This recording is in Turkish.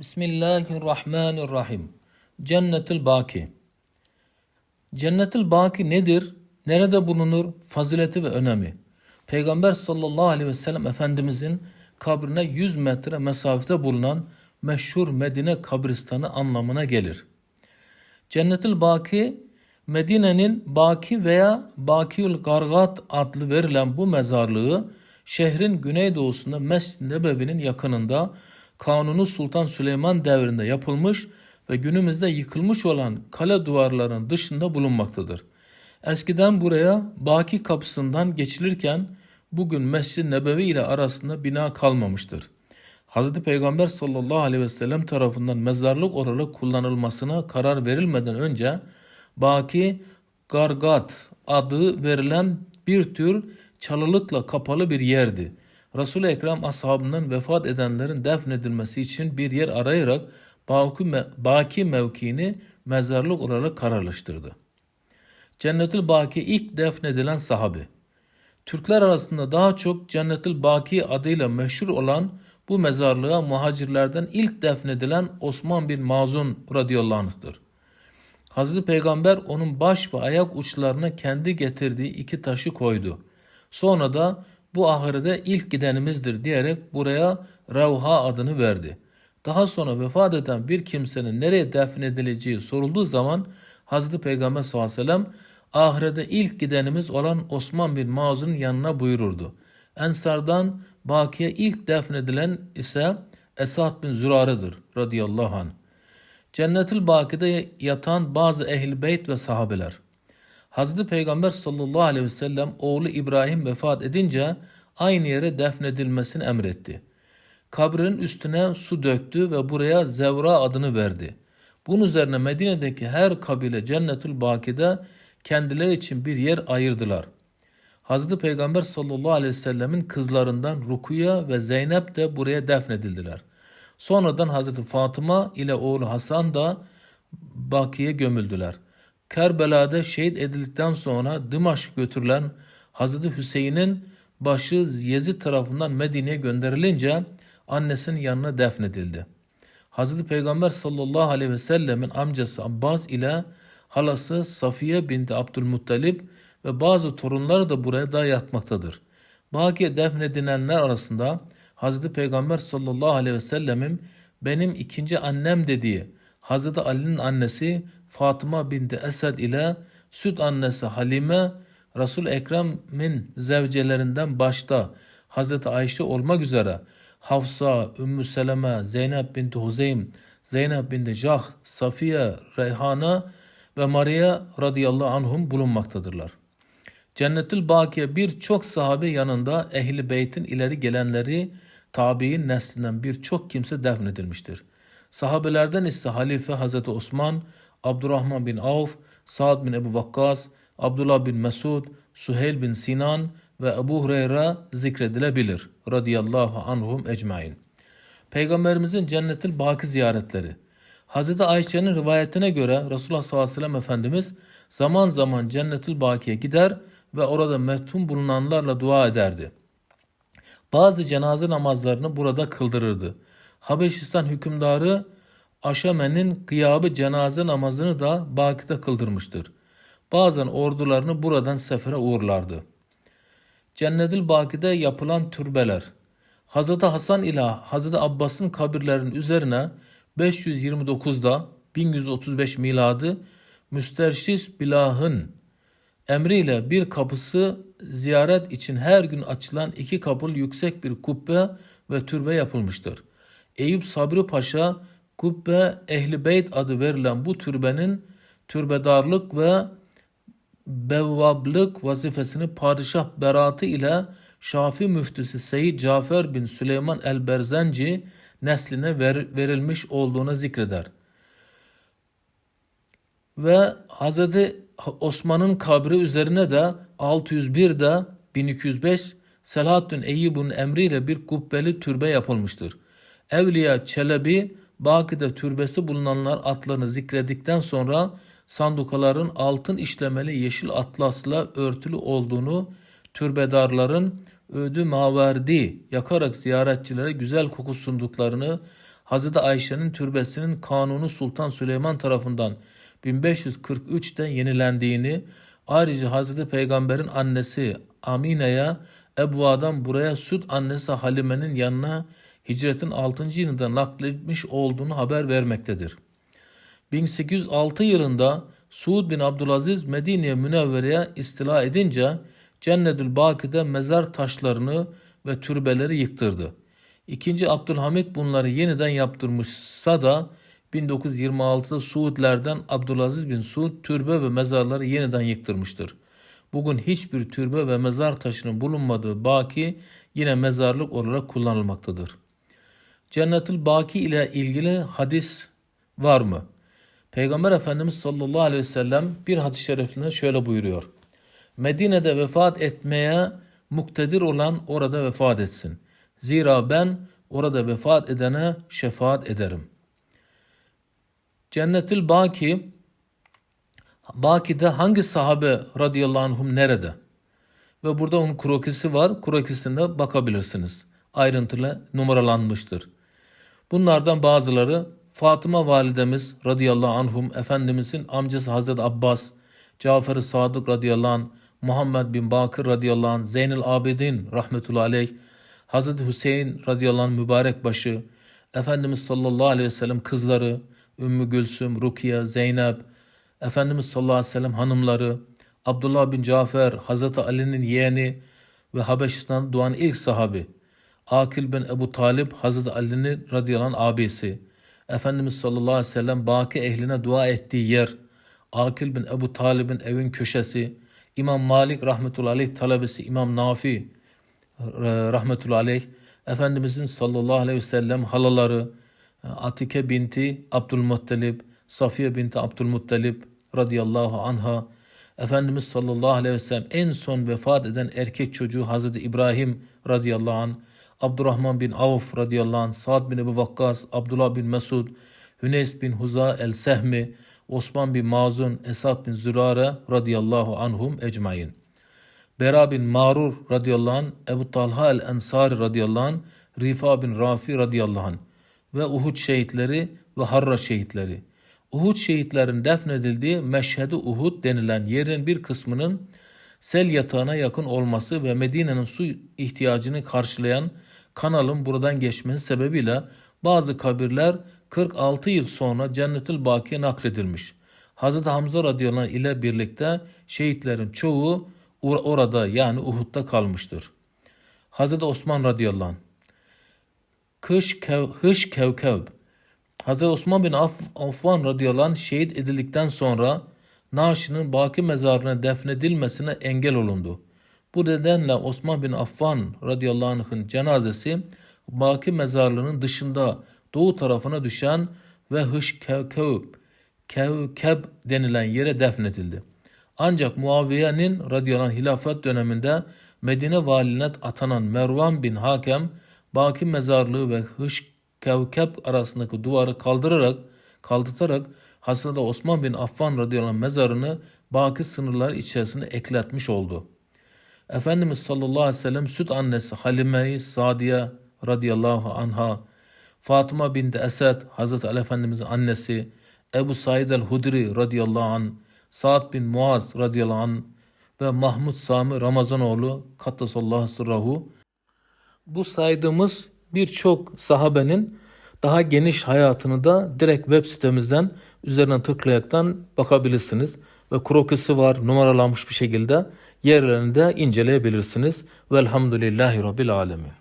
Bismillahirrahmanirrahim. Cennetil Baki. Cennetil Baki nedir? Nerede bulunur? Fazileti ve önemi. Peygamber sallallahu aleyhi ve sellem Efendimizin kabrine 100 metre mesafede bulunan meşhur Medine kabristanı anlamına gelir. Cennetil Baki, Medine'nin Baki veya Bakiül Gargat adlı verilen bu mezarlığı şehrin güneydoğusunda Mescid-i Nebevi'nin yakınında Kanuni Sultan Süleyman devrinde yapılmış ve günümüzde yıkılmış olan kale duvarlarının dışında bulunmaktadır. Eskiden buraya Baki kapısından geçilirken bugün Mescid-i Nebevi ile arasında bina kalmamıştır. Hz. Peygamber sallallahu aleyhi ve sellem tarafından mezarlık olarak kullanılmasına karar verilmeden önce Baki Gargat adı verilen bir tür çalılıkla kapalı bir yerdi. Resul-i Ekrem ashabından vefat edenlerin defnedilmesi için bir yer arayarak Baki mevkiini mezarlık olarak kararlaştırdı. Cennetül Baki ilk defnedilen sahabi. Türkler arasında daha çok Cennetül Baki adıyla meşhur olan bu mezarlığa muhacirlerden ilk defnedilen Osman bin Mazun radıyallahu anh'tır. Hazreti Peygamber onun baş ve ayak uçlarına kendi getirdiği iki taşı koydu. Sonra da bu ahirete ilk gidenimizdir diyerek buraya Revha adını verdi. Daha sonra vefat eden bir kimsenin nereye defnedileceği sorulduğu zaman Hazreti Peygamber sallallahu aleyhi ve sellem ahirete ilk gidenimiz olan Osman bin Mazun'un yanına buyururdu. Ensardan Baki'ye ilk defnedilen ise Esad bin Zürar'ıdır radıyallahu anh. Cennetül Baki'de yatan bazı ehl beyt ve sahabeler. Hazreti Peygamber sallallahu aleyhi ve sellem oğlu İbrahim vefat edince aynı yere defnedilmesini emretti. Kabrin üstüne su döktü ve buraya Zevra adını verdi. Bunun üzerine Medine'deki her kabile Cennetül Baki'de kendileri için bir yer ayırdılar. Hazreti Peygamber sallallahu aleyhi ve sellemin kızlarından Rukuya ve Zeynep de buraya defnedildiler. Sonradan Hazreti Fatıma ile oğlu Hasan da Baki'ye gömüldüler. Kerbela'da şehit edildikten sonra Dımaşk götürülen Hazreti Hüseyin'in başı Yezid tarafından Medine'ye gönderilince annesinin yanına defnedildi. Hazreti Peygamber sallallahu aleyhi ve sellemin amcası Abbas ile halası Safiye binti Abdülmuttalip ve bazı torunları da buraya da yatmaktadır. Bakiye defnedilenler arasında Hazreti Peygamber sallallahu aleyhi ve sellemin benim ikinci annem dediği Hazreti Ali'nin annesi Fatıma binti Esed ile süt annesi Halime Resul Ekrem'in zevcelerinden başta Hazreti Ayşe olmak üzere Hafsa, Ümmü Seleme, Zeynep binti Huzeym, Zeynep binti Jah, Safiye, Reyhana ve Maria radıyallahu anhum bulunmaktadırlar. Cennetül Bakiye birçok sahabe yanında ehli beytin ileri gelenleri tabi'in neslinden birçok kimse defnedilmiştir. Sahabelerden ise Halife Hazreti Osman, Abdurrahman bin Avf, Sa'd bin Ebu Vakkas, Abdullah bin Mesud, Suheyl bin Sinan ve Ebu Hureyre zikredilebilir. Radiyallahu anhum ecmain. Peygamberimizin Cennetül Baki ziyaretleri. Hazreti Ayşe'nin rivayetine göre Resulullah sallallahu aleyhi ve sellem Efendimiz zaman zaman Cennetül Baki'ye gider ve orada metfun bulunanlarla dua ederdi. Bazı cenaze namazlarını burada kıldırırdı. Habeşistan hükümdarı Aşame'nin kıyabı cenaze namazını da Baki'de kıldırmıştır. Bazen ordularını buradan sefere uğurlardı. Cennetül Baki'de yapılan türbeler. Hazreti Hasan ile Hazreti Abbas'ın kabirlerinin üzerine 529'da 1135 miladı Müsterşis Bilah'ın emriyle bir kapısı ziyaret için her gün açılan iki kapılı yüksek bir kubbe ve türbe yapılmıştır. Eyüp Sabri Paşa kubbe ehli beyt adı verilen bu türbenin türbedarlık ve bevvablık vazifesini padişah beratı ile Şafi müftüsü Seyyid Cafer bin Süleyman el-Berzenci nesline ver- verilmiş olduğunu zikreder. Ve Hz. Osman'ın kabri üzerine de 601'de 1205 Selahaddin Eyyub'un emriyle bir kubbeli türbe yapılmıştır. Evliya Çelebi Baki'de türbesi bulunanlar atlarını zikredikten sonra sandukaların altın işlemeli yeşil atlasla örtülü olduğunu türbedarların ödü maverdi yakarak ziyaretçilere güzel koku sunduklarını Hazreti Ayşe'nin türbesinin Kanunu Sultan Süleyman tarafından 1543'te yenilendiğini, ayrıca Hazreti Peygamber'in annesi Amine'ye Ebva'dan buraya süt annesi Halime'nin yanına hicretin 6. yılında nakletmiş olduğunu haber vermektedir. 1806 yılında Suud bin Abdülaziz Medine-i Münevvere'ye istila edince Cennetül Baki'de mezar taşlarını ve türbeleri yıktırdı. İkinci Abdülhamit bunları yeniden yaptırmışsa da 1926'da Suudlerden Abdülaziz bin Suud türbe ve mezarları yeniden yıktırmıştır. Bugün hiçbir türbe ve mezar taşının bulunmadığı Baki yine mezarlık olarak kullanılmaktadır. Cennetül Baki ile ilgili hadis var mı? Peygamber Efendimiz sallallahu aleyhi ve sellem bir hadis-i şerifinde şöyle buyuruyor. Medine'de vefat etmeye muktedir olan orada vefat etsin. Zira ben orada vefat edene şefaat ederim. Cennetül Baki Baki'de hangi sahabe radıyallahu anhum nerede? Ve burada onun krokisi var. Krokisinde bakabilirsiniz. Ayrıntılı numaralanmıştır. Bunlardan bazıları Fatıma validemiz radıyallahu anhum, Efendimizin amcası Hazreti Abbas, Cafer-i Sadık radıyallahu anh, Muhammed bin Bakır radıyallahu anh, Zeynel Abidin rahmetullahi aleyh, Hazreti Hüseyin radıyallahu anh mübarek başı, Efendimiz sallallahu aleyhi ve sellem kızları, Ümmü Gülsüm, Rukiye, Zeynep, Efendimiz sallallahu aleyhi ve sellem hanımları, Abdullah bin Cafer, Hazreti Ali'nin yeğeni ve Habeşistan doğan ilk sahabi, Akil bin Ebu Talip, Hazreti Ali'nin radıyallahu anh abisi, Efendimiz sallallahu aleyhi ve sellem baki ehline dua ettiği yer, Akil bin Ebu Talib'in evin köşesi, İmam Malik rahmetullahi aleyh talebesi İmam Nafi rahmetullahi aleyh, Efendimizin sallallahu aleyhi ve sellem halaları, Atike binti Abdülmuttalib, Safiye binti Abdülmuttalib radıyallahu anha, Efendimiz sallallahu aleyhi ve sellem en son vefat eden erkek çocuğu Hazreti İbrahim radıyallahu anh, Abdurrahman bin Avf radıyallahu anh, Sa'd bin Ebu Vakkas, Abdullah bin Mesud, Hüneys bin Huza el-Sehmi, Osman bin Mazun, Esad bin Zürare radıyallahu anhum ecmain. Bera bin Marur radıyallahu anh, Ebu Talha el-Ensari radıyallahu anh, Rifa bin Rafi radıyallahu anh ve Uhud şehitleri ve Harra şehitleri. Uhud şehitlerin defnedildiği Meşhedi Uhud denilen yerin bir kısmının sel yatağına yakın olması ve Medine'nin su ihtiyacını karşılayan kanalın buradan geçmesi sebebiyle bazı kabirler 46 yıl sonra Cennetül Baki'ye nakledilmiş. Hz. Hamza radıyallahu ile birlikte şehitlerin çoğu or- orada yani Uhud'da kalmıştır. Hz. Osman radıyallahu anh Kış kev, hış kevkev. Hazreti Osman bin Aff Affan radıyallahu anh şehit edildikten sonra naaşının Baki mezarına defnedilmesine engel olundu. Bu nedenle Osman bin Affan radıyallahu anh'ın cenazesi Baki mezarlığının dışında doğu tarafına düşen ve Hış Kevkev, Kevkeb denilen yere defnedildi. Ancak Muaviye'nin radıyallahu anh hilafet döneminde Medine valine atanan Mervan bin Hakem Baki mezarlığı ve Hış Kevkep arasındaki duvarı kaldırarak kaldırtarak Hazreti Osman bin Affan radıyallahu anh mezarını Baki sınırlar içerisine ekletmiş oldu. Efendimiz sallallahu aleyhi ve sellem süt annesi Halime-i Sadiye radıyallahu anha, Fatıma binti Esed Hazreti Ali Efendimizin annesi, Ebu Said el-Hudri radıyallahu an, Sa'd bin Muaz radıyallahu an ve Mahmud Sami Ramazanoğlu Kattasallahu sırrahu bu saydığımız birçok sahabenin daha geniş hayatını da direkt web sitemizden üzerine tıklayaraktan bakabilirsiniz. Ve krokisi var numaralanmış bir şekilde yerlerini de inceleyebilirsiniz. Velhamdülillahi Rabbil Alemin.